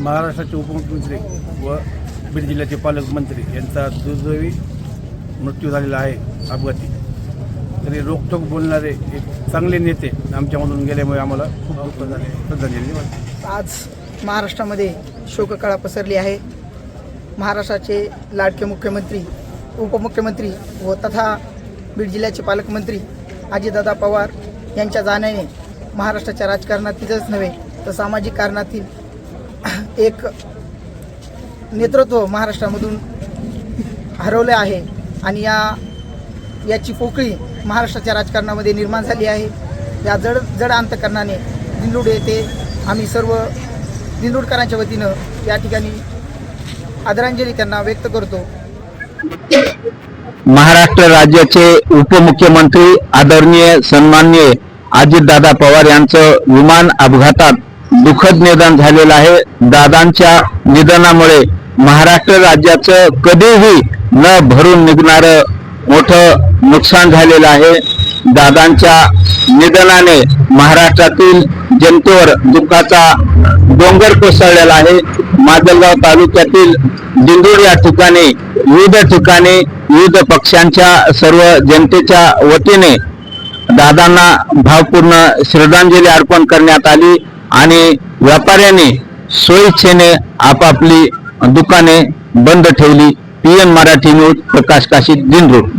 महाराष्ट्राचे उपमुख्यमंत्री व बीड जिल्ह्याचे पालकमंत्री यांचा दुर्दैवी मृत्यू झालेला आहे अपघाती. तरी रोखोक बोलणारे एक चांगले नेते आमच्यामधून गेल्यामुळे आम्हाला खूप दुःख झाले. श्रद्धांजली वाटते आज महाराष्ट्रामध्ये शोककळा पसरली आहे. महाराष्ट्राचे लाडके मुख्यमंत्री उपमुख्यमंत्री व तथा बीड जिल्ह्याचे पालकमंत्री अजितदादा पवार यांच्या जाण्याने महाराष्ट्राच्या राजकारणातीलच नव्हे तर सामाजिक कारणातील एक नेतृत्व महाराष्ट्रामधून हरवले आहे आणि या याची पोकळी महाराष्ट्राच्या राजकारणामध्ये निर्माण झाली आहे. या जड जड अंतकरणाने दिंडूड येथे आम्ही सर्व दिंडूडकरांच्या वतीनं या ठिकाणी आदरांजली त्यांना व्यक्त करतो. महाराष्ट्र राज्याचे उपमुख्यमंत्री आदरणीय सन्माननीय अजितदादा पवार यांचं विमान अपघातात दुःखद निधन झालेलं आहे. दादांच्या निधनामुळे महाराष्ट्र राज्याचं कधीही न भरून निघणारं मोठं नुकसान झालेलं आहे. दादांच्या निधनाने महाराष्ट्रातील जनतेवर दुःखाचा डोंगर कोसळलेला आहे. माजलगाव तालुक्यातील दिंडोर या ठिकाणी विविध ठिकाणी विविध पक्षांच्या सर्व जनतेच्या वतीने दादांना भावपूर्ण श्रद्धांजली अर्पण करण्यात आली. आणि व्यापाऱ्यांनी सोयीच्छेने आपापली दुकाने बंद ठेवली P N Marathi news Prakash Kashid Dindor